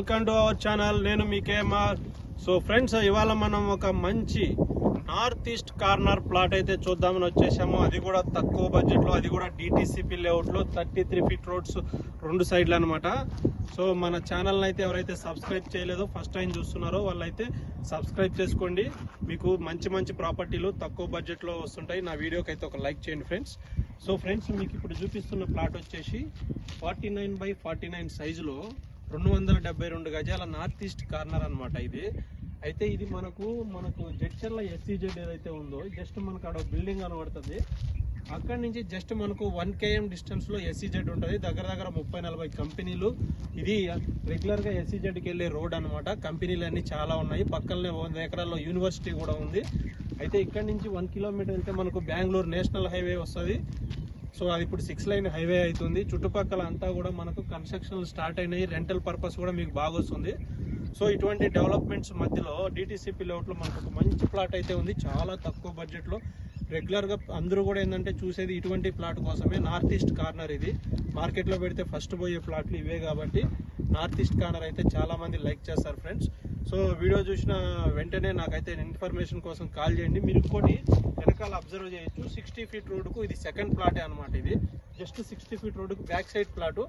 Welcome to our channel నేను మీ KMR so friends ఇవాళ మనం ఒక మంచి నార్త్ ఈస్ట్ కార్నర్ ప్లాట్ అయితే చూద్దామని వచ్చేసాము. అది కూడా తక్కువ బడ్జెట్లో అది కూడా డిటిసిపి లేఅవుట్లో థర్టీ త్రీ ఫీట్ రోడ్స్ రెండు సైడ్లు అనమాట సో మన ఛానల్ని అయితే ఎవరైతే సబ్స్క్రైబ్ చేయలేదో ఫస్ట్ టైం చూస్తున్నారో వాళ్ళైతే సబ్స్క్రైబ్ చేసుకోండి. మీకు మంచి మంచి ప్రాపర్టీలు తక్కువ బడ్జెట్లో వస్తుంటాయి. నా వీడియోకి అయితే ఒక లైక్ చేయండి ఫ్రెండ్స్ సో ఫ్రెండ్స్ మీకు ఇప్పుడు చూపిస్తున్న ప్లాట్ వచ్చేసి forty nine by forty nine సైజులో రెండు వందల డెబ్బై రెండు గజాల నార్త్ ఈస్ట్ కార్నర్ అనమాట ఇది. అయితే ఇది మనకు మనకు జడ్చర్ల ఎస్సీజెడ్ ఏదైతే ఉందో జస్ట్ మనకు అక్కడ బిల్డింగ్ కనబడుతుంది. అక్కడి నుంచి జస్ట్ మనకు వన్ కేఎం డిస్టెన్స్లో ఎస్సీజెడ్ ఉంటుంది. దగ్గర దగ్గర ముప్పై నలభై కంపెనీలు. ఇది రెగ్యులర్గా ఎస్సీజెడ్కి వెళ్ళే రోడ్ అనమాట కంపెనీలు అన్నీ చాలా ఉన్నాయి. పక్కనే వంద ఎకరాల్లో యూనివర్సిటీ కూడా ఉంది. అయితే ఇక్కడ నుంచి వన్ కిలోమీటర్ వెళ్తే మనకు బెంగళూరు నేషనల్ హైవే వస్తుంది. సో అది ఇప్పుడు సిక్స్ లైన్ హైవే అవుతుంది. చుట్టుపక్కల అంతా కూడా మనకు కన్స్ట్రక్షన్ స్టార్ట్ అయినాయి. రెంటల్ పర్పస్ కూడా మీకు బాగా వస్తుంది. సో ఇటువంటి డెవలప్మెంట్స్ మధ్యలో డిటీసీపీ లేఅవుట్లో మనకు ఒక మంచి ప్లాట్ అయితే ఉంది. చాలా తక్కువ బడ్జెట్లో రెగ్యులర్గా అందరూ కూడా ఏంటంటే చూసేది ఇటువంటి ప్లాట్ కోసమే. నార్త్ ఈస్ట్ కార్నర్ ఇది మార్కెట్లో పెడితే ఫస్ట్ పోయే ప్లాట్లు ఇవే కాబట్టి నార్త్ ఈస్ట్ కార్నర్ అయితే చాలా మంది లైక్ చేస్తారు ఫ్రెండ్స్. సో వీడియో చూసిన వెంటనే నాకైతే ఇన్ఫర్మేషన్ కోసం కాల్ చేయండి. మీరు ఇంకోటి వెనకాల అబ్జర్వ్ చేయొచ్చు. సిక్స్టీ ఫీట్ రోడ్డుకు ఇది సెకండ్ ప్లాటే అనమాట ఇది. జస్ట్ సిక్స్టీ ఫీట్ రోడ్డుకు బ్యాక్ సైడ్ ప్లాటు.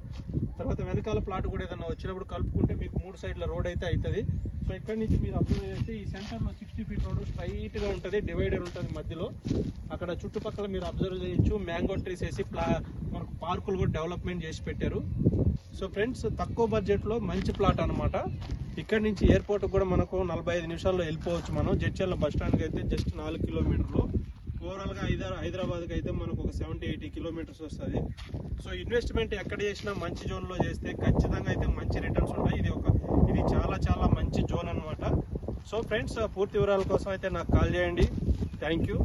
తర్వాత వెనకాల ప్లాట్ కూడా ఏదైనా వచ్చినప్పుడు కలుపుకుంటే మీకు మూడు సైడ్ల రోడ్ అయితే అవుతుంది సో ఇక్కడ నుంచి మీరు అబ్జర్వ్ చేస్తే ఈ సెంటర్లో సిక్స్టీ ఫీట్ రోడ్ స్ట్రైట్గా ఉంటుంది. డివైడర్ ఉంటుంది మధ్యలో. అక్కడ చుట్టుపక్కల మీరు అబ్జర్వ్ చేయొచ్చు. మ్యాంగో ట్రీస్ వేసి ప్లా మనకు పార్కులు కూడా డెవలప్మెంట్ చేసి పెట్టారు. సో ఫ్రెండ్స్ తక్కువ బడ్జెట్లో మంచి ప్లాట్ అనమాట ఇక్కడ నుంచి ఎయిర్పోర్ట్ కూడా మనకు నలభై ఐదు నిమిషాల్లో వెళ్ళిపోవచ్చు మనం. జడ్చర్ల బస్ స్టాండ్కి అయితే జస్ట్ నాలుగు కిలోమీటర్లు. ఓవరాల్గా హైదరా హైదరాబాద్కి అయితే మనకు ఒక సెవెంటీ ఎయిటీ కిలోమీటర్స్ వస్తుంది సో ఇన్వెస్ట్మెంట్ ఎక్కడ చేసినా మంచి జోన్లో చేస్తే ఖచ్చితంగా అయితే మంచి రిటర్న్స్ ఉంటాయి. ఇది ఒక ఇది చాలా చాలా మంచి జోన్ అనమాట సో ఫ్రెండ్స్ పూర్తి వివరాల కోసం అయితే నాకు కాల్ చేయండి. Thank you